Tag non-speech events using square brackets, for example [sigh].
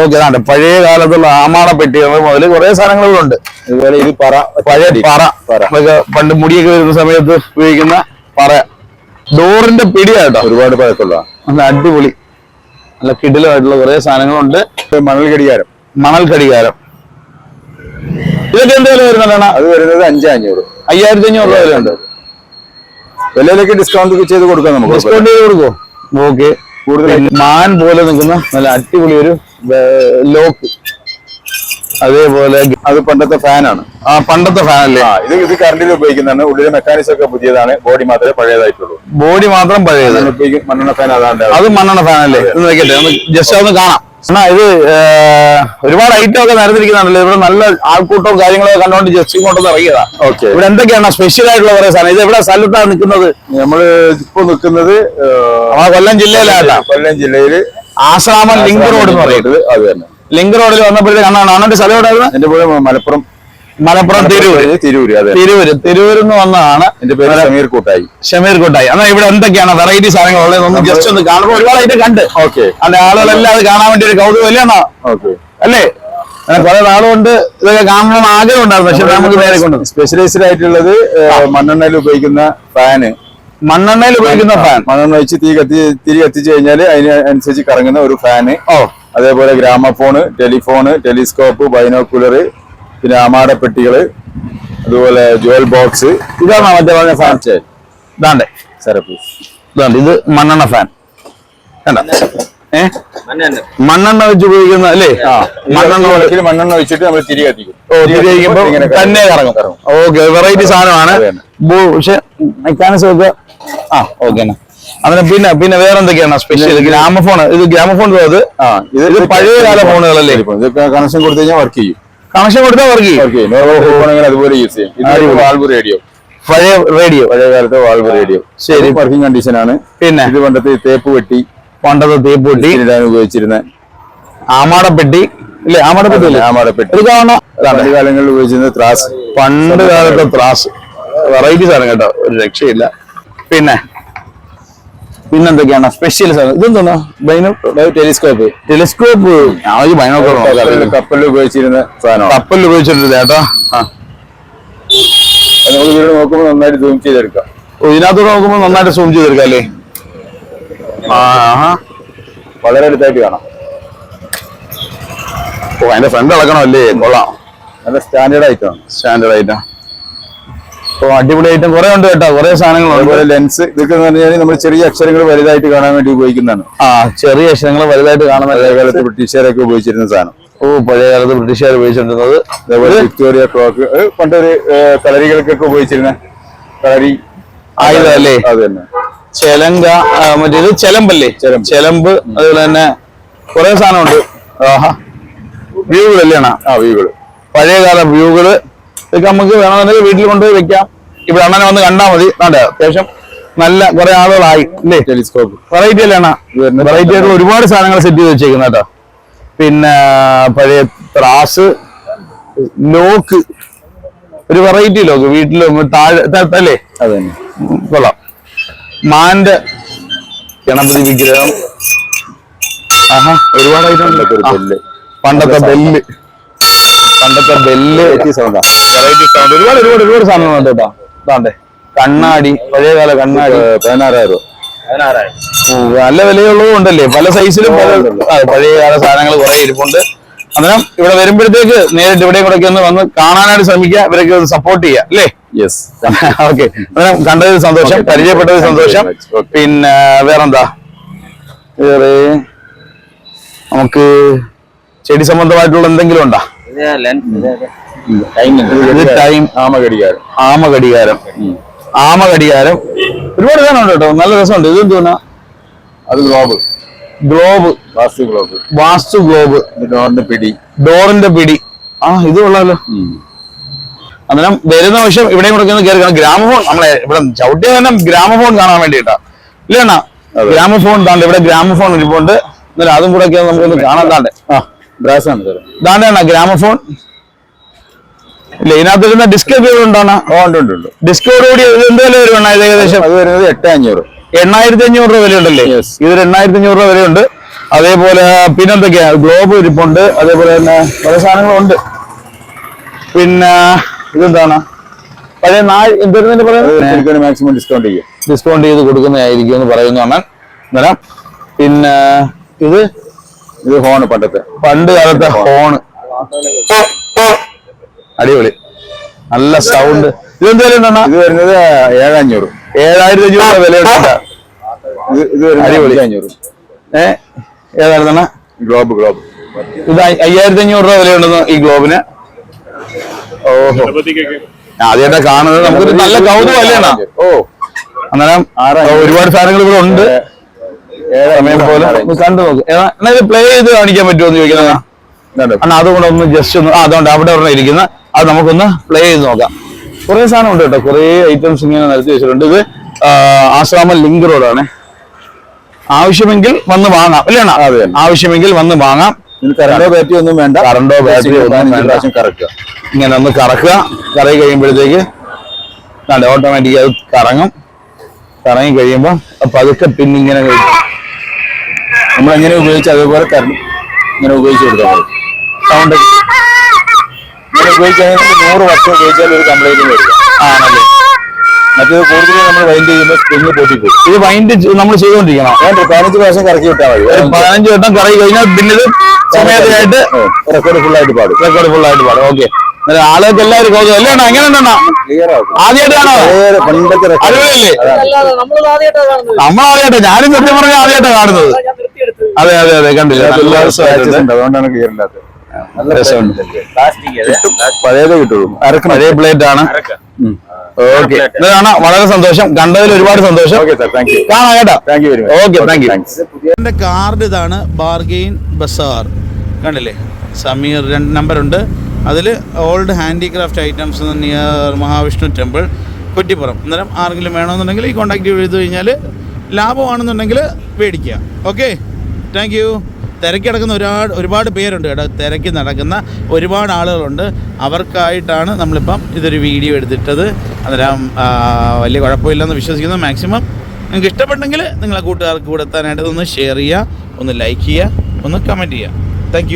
Okay അതാണ്ട് പഴയ കാലത്തുള്ള ആമാണ പെട്ടികൾ മുതൽ കുറെ സാധനങ്ങളുണ്ട്. ഇവിടെ ഉണ്ട് അതുപോലെ ഇത് പറ. പഴയ പറ. പണ്ട് മുടിയൊക്കെ വരുന്ന സമയത്ത് ഉപയോഗിക്കുന്ന പറ. ഡോറിന്റെ പിടിയാട്ടോ. ഒരുപാട് പഴക്കമുള്ള. നല്ല അടിപൊളി. നല്ല കിടിലമായിട്ടുള്ള കുറെ സാധനങ്ങളുണ്ട്. മണൽ ഘടികാരം. മണൽ കടികാരം ഇതൊക്കെ എന്ത് വില വരുന്നതാണ് അത് വരുന്നത് അഞ്ച് അഞ്ഞൂറ് അയ്യായിരത്തി അഞ്ഞൂറ് രൂപ വിലയുണ്ട് വിലയിലേക്ക് ഡിസ്കൗണ്ട് ചെയ്ത് കൊടുക്കാം നമുക്ക് ഡിസ്കൗണ്ട് ചെയ്ത് കൊടുക്കുമോ ഓക്കെ. കൂടുതൽ മാൻ പോലെ നിൽക്കുന്ന നല്ല അടിപൊളി ഒരു ലോക്ക്. അതേപോലെ അത് പണ്ടത്തെ ഫാനാണ് ആ പണ്ടത്തെ ഫാനല്ലേ ആ ഇത് ഇത് കറണ്ടിൽ ഉപയോഗിക്കുന്നതാണ്. ഉള്ളിലെ മെക്കാനിസം ഒക്കെ പുതിയതാണ്. ബോഡി മാത്രമേ പഴയതായിട്ടുള്ളൂ. ബോഡി മാത്രം പഴയത്. മണ്ണെണ്ണ ഫാൻ അതാണ് അത് മണ്ണെണ്ണ ഫാനല്ലേ ഇത് നോക്കട്ടെ ഒന്ന് ജസ്റ്റ് ഒന്ന് കാണാം. എന്നാ ഇത് ഒരുപാട് ഐറ്റം ഒക്കെ നിരത്തിരിക്കുന്നതാണല്ലോ ഇവിടെ നല്ല ആൾക്കൂട്ടവും കാര്യങ്ങളൊക്കെ കണ്ടുകൊണ്ട് ജസ്റ്റ് ഇങ്ങോട്ടൊന്ന് ഇറങ്ങിയതാ. ഓക്കെ ഇവിടെ എന്തൊക്കെയാണ് സ്പെഷ്യൽ ആയിട്ടുള്ള കുറെ സാധനം? ഇത് എവിടെ സ്ഥലത്താണ് നിൽക്കുന്നത്? നമ്മൾ ഇപ്പൊ നിൽക്കുന്നത് കൊല്ലം ജില്ലയിലായിട്ടാ കൊല്ലം ജില്ലയിൽ ആശ്രാമം ലിങ്ക് റോഡ് എന്ന് പറയും. പറയുന്നത് അത് തന്നെ. ലിങ്ക് റോഡിൽ വന്നപ്പോഴത്തേക്ക് കണ്ണാണ് അണ്ണന്റെ സ്ഥലം എവിടെയായിരുന്നു എന്റെ പേര് മലപ്പുറം മലപ്പുറം തിരൂര്. തിരൂര് അതെ. തിരൂര്. തിരൂരിൽ നിന്ന് വന്നതാണ്. എന്റെ പേര് ഷമീർ കൂട്ടായി. ഷമീർ കൂട്ടായി. എന്നാ ഇവിടെ എന്തൊക്കെയാണ് വെറൈറ്റി സാധനങ്ങൾ ഉള്ളത് ഒന്ന് ജസ്റ്റ് ഒന്ന് കാണുമ്പോൾ ഒരുപാട് ഐറ്റം കണ്ട്. ഓക്കെ. അല്ലെ ആളുകളെല്ലാം അത് കാണാൻ വേണ്ടി ഒരു കൗതുകം അല്ലേ ഓക്കെ. അല്ലേ? കുറെ നാളുകൊണ്ട് ഇതൊക്കെ കാണണമെന്ന് ആഗ്രഹം ഉണ്ടായിരുന്നു. പക്ഷെ നമുക്ക് നേരെ കൊണ്ട് സ്പെഷ്യലൈസ്ഡ് ആയിട്ടുള്ളത് മണ്ണെണ്ണയിൽ ഉപയോഗിക്കുന്ന ഫാന്. മണ്ണെണ്ണയിൽ ഉപയോഗിക്കുന്ന ഫാൻ മണ്ണെണ്ണ വെച്ച് തീ കത്തി തിരി കത്തിച്ചു കഴിഞ്ഞാൽ അതിന് അനുസരിച്ച് കറങ്ങുന്ന ഒരു ഫാന് ഓ. അതേപോലെ ഗ്രാമഫോണ് ടെലിഫോണ് ടെലിസ്കോപ്പ് ബൈനോക്കുലർ പിന്നെ അമാട പെട്ടികൾ അതുപോലെ ജുവൽ ബോക്സ്. ഇതാണ് മറ്റേ പറഞ്ഞ ഫാൻ ഇതാണ്ടേ. സെറപ്പ് ഇതാണ്ട് ഇത് മണ്ണെണ്ണ ഫാൻ കണ്ട? ഏ? മണ്ണെണ്ണ. വെച്ച് ഉപയോഗിക്കുന്ന അല്ലേ? മണ്ണെണ്ണ മണ്ണെണ്ണ വെച്ചിട്ട് നമ്മൾ തിരി കത്തിക്കും. ഓ ഇങ്ങനെ തന്നെ കറങ്ങും. ഓക്കെ വെറൈറ്റി സാധനമാണ്. പക്ഷെ മെക്കാനിസം ഒക്കെ ആ ഓക്കെ അങ്ങനെ പിന്നെ പിന്നെ വേറെ എന്തൊക്കെയാണ് സ്പെഷ്യൽ ഗ്രാമഫോൺ ഇത് ഗ്രാമഫോൺ അത്? ആ ഇത് പഴയ കാല ഫോണുകളല്ലേ? ഇത് കണക്ഷൻ കൊടുത്തു കഴിഞ്ഞാൽ വർക്ക് ചെയ്യും. കണക്ഷൻ കൊടുത്താൽ വർക്ക് ചെയ്യും. അതുപോലെ യൂസ് ചെയ്യും. ഇത് വാൾവ് റേഡിയോ പഴയ റേഡിയോ പഴയ കാലത്തെ വാൾവ് റേഡിയോ ശരി. വർക്കിംഗ് കണ്ടീഷൻ ആണ്. പിന്നെ? ഇത് പണ്ടത്തെ തേപ്പ് വെട്ടി. പണ്ടത്തെ തീപ്പൊട്ടി. ഉപയോഗിച്ചിരുന്ന ആമാടപ്പെട്ടി. ഇല്ലേ? ആമാടപ്പെട്ടി അല്ലേ ആമാടപ്പെട്ടി. ഇത് കാണാം പണ്ട് കാലങ്ങളിൽ ഉപയോഗിച്ചിരുന്ന ത്രാസ്. പണ്ട് കാലത്തെ ത്രാസ്. വെറൈറ്റി സാധനം കേട്ടോ. ഒരു രക്ഷയില്ല. പിന്നെ പിന്നെന്തൊക്കെയാണ്? സ്പെഷ്യൽ സാധനം. ഇതെന്താണ്? ബൈനോ ടെലിസ്കോപ്പ്. ടെലിസ്കോപ്പ്. ഞാൻ ബൈനോക്കർ കപ്പലിൽ ഉപയോഗിച്ചിരുന്ന സാധനം കപ്പലിൽ ഉപയോഗിച്ചിട്ടുണ്ട് ചേട്ടാ. നമുക്ക് നോക്കുമ്പോൾ നന്നായിട്ട് സൂം ചെയ്തെടുക്കാം. ഇതിനകത്തോട് നോക്കുമ്പോൾ നന്നായിട്ട് സൂം ചെയ്തെടുക്കാം അല്ലേ? വളരെ അടുത്തായിട്ട് കാണാം. ഓ അതിന്റെ ഫ്രണ്ട് ഇളക്കണമല്ലേ കൊള്ളാം. നല്ല സ്റ്റാൻഡേർഡ് ഐറ്റമാണ് സ്റ്റാൻഡേർഡ് ഐറ്റം ഓ അടിപൊളി ഐറ്റം കുറെ ഉണ്ട് കേട്ടോ. കുറെ സാധനങ്ങളുണ്ട് അതുപോലെ ലെൻസ് ഇതൊക്കെ പറഞ്ഞാൽ നമ്മൾ ചെറിയ അക്ഷരങ്ങൾ വലുതായിട്ട് കാണാൻ വേണ്ടി ഉപയോഗിക്കുന്നതാണ്. ആ ചെറിയ അക്ഷരങ്ങൾ വലുതായിട്ട് കാണാൻ പഴയ കാലത്ത് ബ്രിട്ടീഷുകാരൊക്കെ ഉപയോഗിച്ചിരുന്ന സാധനം. ഓ പഴയ കാലത്ത് ബ്രിട്ടീഷുകാർ ഉപയോഗിച്ചിരുന്നത് അതേപോലെ വിക്ടോറിയ ക്ലോക്ക് പണ്ടൊരു കളരികൾക്കൊക്കെ ഉപയോഗിച്ചിരുന്ന കളരി. ആയുധം അല്ലേ? അത്. തന്നെ ചെലങ്ക മറ്റേ മറ്റേത് ചെലമ്പല്ലേ? ചെലമ്പ്. ചെലമ്പ് അതുപോലെ തന്നെ കുറെ സാധനമുണ്ട്. ആഹാ. വ്യൂകൾ അല്ലേണ? ആ വ്യൂകൾ പഴയകാല വ്യൂകൾ ഇതൊക്കെ നമുക്ക് വേണമെന്നുണ്ടെങ്കിൽ വീട്ടിൽ കൊണ്ടുപോയി വെക്കാം. ഇവിടെ അണ്ണനെ വന്ന് കണ്ടാൽ മതി. വേണ്ട അത്യാവശ്യം നല്ല കുറെ ആളുകളായി അല്ലേ? ടെലിസ്കോപ്പ്. വെറൈറ്റി അല്ലേണ? വെറൈറ്റി ആയിട്ടുള്ള ഒരുപാട് സാധനങ്ങൾ സെറ്റ് ചെയ്ത് വെച്ചേക്കുന്ന കേട്ടോ. പിന്നെ പഴയ ത്രാസ് ലോക്ക് ഒരു വെറൈറ്റി ലോക്ക്. വീട്ടിൽ താഴെ അല്ലേ കൊള്ളാം. മാന്റെ ഗണപതി വിഗ്രഹം. ആഹാ ഒരുപാട് ഐറ്റം ഉണ്ട് ഒരു ആ, ബെല്ല് പണ്ടത്തെ ബെല്ല് പണ്ടത്തെ ബെല്ല് സൗണ്ടാ വെറൈറ്റി സൗണ്ട് ഒരുപാട് ഒരുപാട് ഒരുപാട് സാധനങ്ങളുണ്ട് കേട്ടോ. ഇതാണ്ടേ. കണ്ണാടി പഴയകാല കണ്ണാടി. പതിനാറായിരം നല്ല വിലയുള്ളതും ഉണ്ടല്ലേ? പല സൈസിലും പല പഴയകാല സാധനങ്ങൾ കുറെ ഇരിപ്പുണ്ട്. അന്നേരം ഇവിടെ വരുമ്പോഴത്തേക്ക് നേരിട്ട് ഇവിടെയും കൂടെ ഒക്കെ ഒന്ന് വന്ന് കാണാനായിട്ട് ശ്രമിക്കുക ഇവരൊക്കെ ഒന്ന് സപ്പോർട്ട് ചെയ്യുക അല്ലേ? യെസ് ഓക്കെ അന്നേരം കണ്ടതിൽ സന്തോഷം പരിചയപ്പെട്ടതിൽ സന്തോഷം. പിന്നെ വേറെന്താ? വേറെ നമുക്ക് ചെടി സംബന്ധമായിട്ടുള്ള എന്തെങ്കിലും ഉണ്ടോ? ടൈം ആമ ഘടികാരം ആമ ഘടികാരം ആമ ഘടികാരം ഒരുപാട് സാധനമുണ്ട് കേട്ടോ. നല്ല രസമുണ്ട്. ഇത് തോന്നാ അത് globe globe vastu globe vastu globe ഡോറിന്റെ പിടി. ഡോറിന്റെ പിടി. ആ ഇത് കൊള്ളാലോ. അന്നേരം വരുന്ന വശം ഇവിടെയും കൂടെ ഒന്ന് കയറി ഗ്രാമഫോൺ നമ്മളെ ഇവിടെ ചവിട്ടിയ തന്നെ ഗ്രാമഫോൺ കാണാൻ വേണ്ടിട്ടാ ഇല്ല അണ്ണാ? ഗ്രാമഫോൺ താണ്ട് ഇവിടെ ഗ്രാമഫോൺ ഇരിപ്പുണ്ട്. എന്നാലും അതും കൂടെ ഒക്കെ നമുക്കൊന്ന് കാണാൻ താണ്ട് ആ ബ്രാസ് ആണ് ഗ്രാമഫോൺ. ഇല്ല ഇതിനകത്ത് വരുന്ന ഡിസ്കൗണ്ട് ഉണ്ട് ഉണ്ട് ഉണ്ട് ഡിസ്കോടുകൂടി ഇത് എന്ത് വില വരും അണ്ണാ ഇത് ഏകദേശം? അത് വരുന്നത് എട്ട് അഞ്ഞൂറ്. എണ്ണായിരത്തി അഞ്ഞൂറ് രൂപ വിലയുണ്ടല്ലേ? ഇത് എണ്ണായിരത്തി അഞ്ഞൂറ് രൂപ വിലയുണ്ട്. അതേപോലെ പിന്നെന്തൊക്കെയാ? ഗ്ലോബ് ഇരിപ്പുണ്ട്. അതേപോലെ തന്നെ പല സാധനങ്ങളുണ്ട്. പിന്നെ ഇതെന്താണ്? പഴയ നാല് എന്തായിരുന്നു പറയുന്നത് മാക്സിമം ഡിസ്കൗണ്ട് ചെയ്യും. ഡിസ്കൗണ്ട് ചെയ്ത് കൊടുക്കുന്നതായിരിക്കും എന്ന് പറയുന്നു അണ്ണൻ. അന്നേരം പിന്നെ ഇത്? ഇത് ഹോണ് പണ്ടത്തെ. പണ്ട് കാലത്തെ ഹോണ് അടിപൊളി. നല്ല സൗണ്ട് ഇതെന്ത് വില ഇത് വരുന്നത് ഏഴഞ്ഞൂറ്. ഏഴായിരത്തി അഞ്ഞൂറ് രൂപ വിലയുണ്ട് ഇത് വരുന്നത് അഞ്ഞൂറ്. ഏ? ഏതായിരുന്ന ഗ്ലോബ് ഗ്ലോബ്. ഇത് അയ്- അയ്യായിരത്തി അഞ്ഞൂറ് രൂപ വിലയുണ്ടെന്ന് ഈ ഗ്ലോബിന്. ഓഹോ. ഞാൻ കാണുന്നത്. നമുക്കൊരു നല്ല കൗതുകം അല്ലേണ ഓ. അന്നേരം ഒരുപാട് സാധനങ്ങൾ ഇവിടെ ഉണ്ട്. സമയം പോലെ കണ്ടു നോക്ക്. എന്നാ ഇത് പ്ലേ ചെയ്ത് കാണിക്കാൻ പറ്റുമോ എന്ന് ചോദിക്കുന്നത്. അണ്ണാ? അതുകൊണ്ട് ഒന്ന് ജസ്റ്റ് ഒന്ന് അതുകൊണ്ട് അവിടെ ഇരിക്കുന്ന. അത് നമുക്കൊന്ന് പ്ലേ ചെയ്ത് നോക്കാം. കുറേ സാധനം ഉണ്ട് കേട്ടോ. കുറേ ഐറ്റംസ് ഇങ്ങനെ നിരത്തി വെച്ചിട്ടുണ്ട്. ഇത് ആശ്രാമ ലിങ്ക് റോഡാണ് ആവശ്യമെങ്കിൽ വന്ന് വാങ്ങാം. അല്ലേ അതെ. ആവശ്യമെങ്കിൽ വന്ന് വാങ്ങാം. കറണ്ടോ ബാറ്ററി ഒന്നും വേണ്ട. കറണ്ടോ ബാറ്ററി ഒന്നും വേണ്ട. കറക്കുക ഇങ്ങനെ ഒന്ന് കറക്കുക. കറയി കഴിയുമ്പോഴത്തേക്ക് അതെ ഓട്ടോമാറ്റിക് അത് കറങ്ങും. കറങ്ങി കഴിയുമ്പോൾ പതുക്കെ പിന്നിങ്ങനെ നമ്മളെങ്ങനെ ഉപയോഗിച്ച് അതേപോലെ കറണ്ട് ഇങ്ങനെ ഉപയോഗിച്ച് കൊടുത്താൽ മതി. സൗണ്ട് ഇങ്ങനെ ഉപയോഗിക്കുകയാണെങ്കിൽ നൂറ് വർഷം ഉപയോഗിച്ചാൽ ഒരു കംപ്ലൈന്റും വരിക ആണല്ലേ? മറ്റേത് കൂടുതൽ നമ്മൾ വൈൻഡ് ചെയ്യുന്ന സ്പ്രിങ് പൊട്ടിപ്പോയി ഇത് വൈൻഡ് നമ്മൾ ചെയ്തുകൊണ്ടിരിക്കണം. വേണ്ട പതിനഞ്ച് പ്രാവശ്യം കറക്കി വിട്ടാൽ മതി. പതിനഞ്ച് വട്ടം കറക്കി കഴിഞ്ഞാൽ പിന്നെ ഇത് സമയത്തിനായിട്ട് റെക്കോർഡ് ഫുൾ ആയിട്ട് പാടും. റെക്കോർഡ് ഫുൾ ആയിട്ട് പാടും. ഓക്കെ ആളുകൾക്ക് എല്ലാവരും കൗതുകം അല്ലേ? എങ്ങനെ ഉണ്ടെണ്ണ ആദ്യമായിട്ടാണോ? അടിപൊളിയല്ലേ? കാണുന്നത്. ഞാനും സത്യം പറഞ്ഞ ആദ്യമായിട്ടാണ് കാണുന്നത്. അതെ അതെ അതെ കണ്ടില്ല? അതുകൊണ്ടാണ് ക്ലിയർ ഇല്ലാത്തത്. രസമുണ്ട്. [laughs] പഴയതേ കിട്ടുള്ളൂ. അരക്കണം. പഴയ പ്ലേറ്റ് ആണ്. ഓക്കെ ഇതാണ് വളരെ സന്തോഷം. കണ്ടതിൽ ഒരുപാട് സന്തോഷം. കാണാം കേട്ടോ. ഓക്കെ താങ്ക് യു താങ്ക്സ് എന്റെ കാർഡ് ഇതാണ് ബാർഗെയിൻ ബസാർ കണ്ടില്ലേ? സമീർ രണ്ട് നമ്പറുണ്ട്. അതിൽ old handicraft items near Mahavishnu temple Kuttippuram. അന്നേരം ആർക്കെങ്കിലും വേണമെന്നുണ്ടെങ്കിൽ ഈ കോൺടാക്റ്റ് ചെയ്ത് കഴിഞ്ഞാൽ ലാഭമാണെന്നുണ്ടെങ്കിൽ മേടിക്കുക. ഓക്കെ താങ്ക് യു തിരക്കി നടക്കുന്ന ഒരുപാട് ഒരുപാട് പേരുണ്ട് കേട്ടോ. തിരക്കി നടക്കുന്ന ഒരുപാട് ആളുകളുണ്ട്. അവർക്കായിട്ടാണ് നമ്മളിപ്പം ഇതൊരു വീഡിയോ എടുത്തിട്ടത്. അന്നേരം വലിയ കുഴപ്പമില്ലെന്ന് വിശ്വസിക്കുന്നു. മാക്സിമം നിങ്ങൾക്ക് ഇഷ്ടപ്പെട്ടെങ്കിൽ നിങ്ങളെ കൂട്ടുകാർക്ക് കൊടുത്താനായിട്ട് ഒന്ന് ഷെയർ ചെയ്യുക ഒന്ന് ലൈക്ക് ചെയ്യുക ഒന്ന് കമന്റ് ചെയ്യുക. താങ്ക്